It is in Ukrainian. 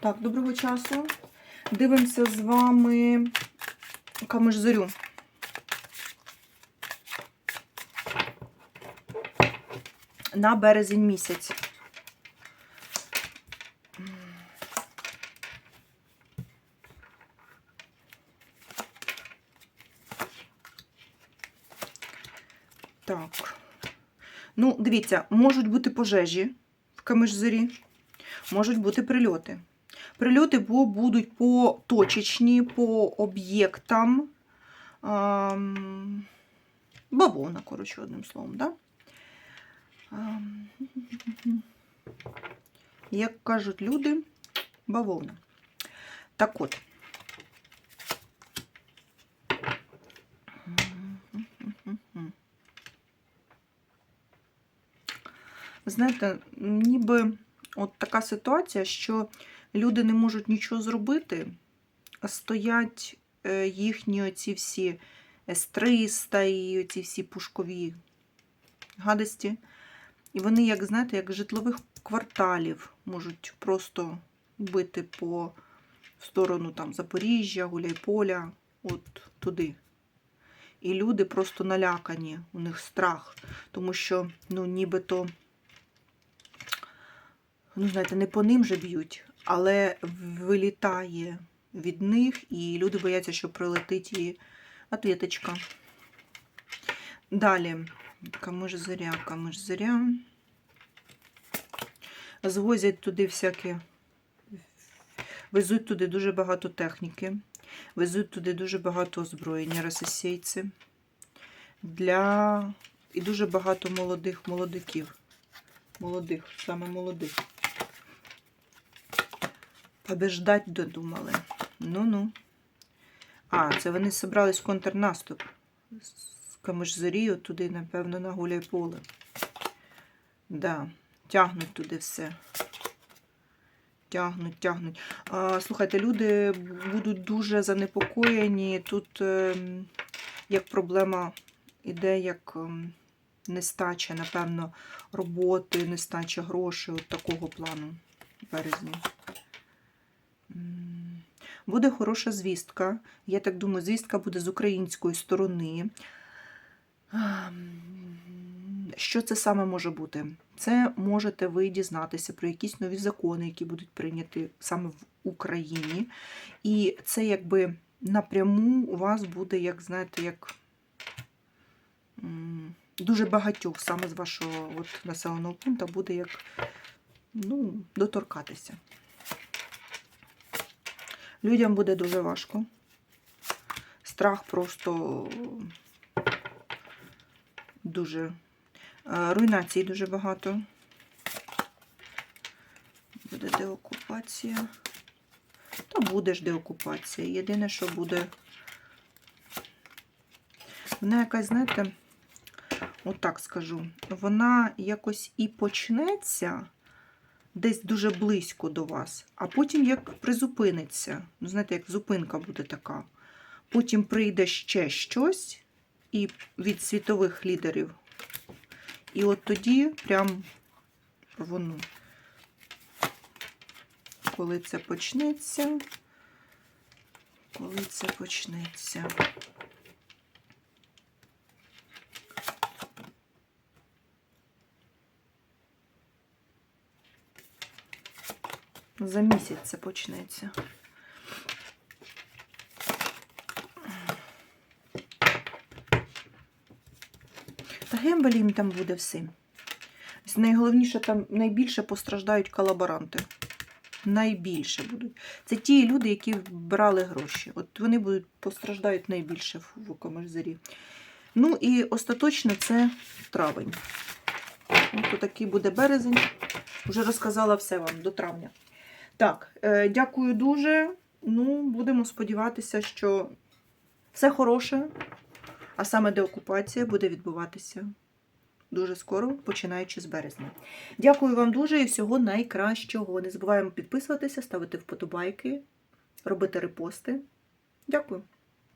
Так, доброго часу. Дивимося з вами камиш зорю. На березень місяць. Так. Ну, дивіться, можуть бути пожежі в Камишзорі, можуть бути прильоти. Прильоти будуть по точечні, по об'єктам. Бавовна, коротше, одним словом, да? Як кажуть люди, бавовна. Так от. Знаєте, ніби от така ситуація, що люди не можуть нічого зробити, стоять е, їхні оці всі С-300 і оці всі пушкові гадості. І вони, як знаєте, як житлових кварталів можуть просто бити по в сторону там Запоріжжя, Гуляйполя, от туди. І люди просто налякані, у них страх, тому що, ну, нібито, ну, знаєте, не по ним же б'ють, але вилітає від них, і люди бояться, що прилетить і ответочка. Далі, камиш зоря, камиш зоря. Звозять туди всякі, везуть туди дуже багато техніки, везуть туди дуже багато озброєння, рососійці. Для... І дуже багато молодих молодиків. Молодих, саме молодих. Побеждать додумали. Ну-ну. А, це вони зібрались в контрнаступ. З Камишзорію туди, напевно, на Гуляйполе. Да, тягнуть туди все. Тягнуть, тягнуть. А, слухайте, люди будуть дуже занепокоєні. Тут е, як проблема іде, як е, нестача, напевно, роботи, нестача грошей, от такого плану березні. Буде хороша звістка. Я так думаю, звістка буде з української сторони. Що це саме може бути? Це можете ви дізнатися про якісь нові закони, які будуть прийняті саме в Україні. І це якби напряму у вас буде, як знаєте, як дуже багатьох саме з вашого от, населеного пункту буде як ну, доторкатися. Людям буде дуже важко. Страх просто дуже Е, руйнацій дуже багато. Буде деокупація. Та буде ж деокупація. Єдине, що буде. Вона якась, знаєте, отак скажу, вона якось і почнеться десь дуже близько до вас, а потім як призупиниться. Ну, знаєте, як зупинка буде така. Потім прийде ще щось і від світових лідерів. І от тоді прям воно, коли це почнеться, коли це почнеться. За місяць це почнеться. Та гембель їм там буде всім. Найголовніше, там найбільше постраждають колаборанти. Найбільше будуть. Це ті люди, які брали гроші. От вони будуть постраждають найбільше в, Комерзері. Ну і остаточно це травень. От такий буде березень. Вже розказала все вам до травня. Так, е, дякую дуже. Ну, будемо сподіватися, що все хороше. А саме деокупація буде відбуватися дуже скоро, починаючи з березня. Дякую вам дуже і всього найкращого. Не забуваємо підписуватися, ставити вподобайки, робити репости. Дякую.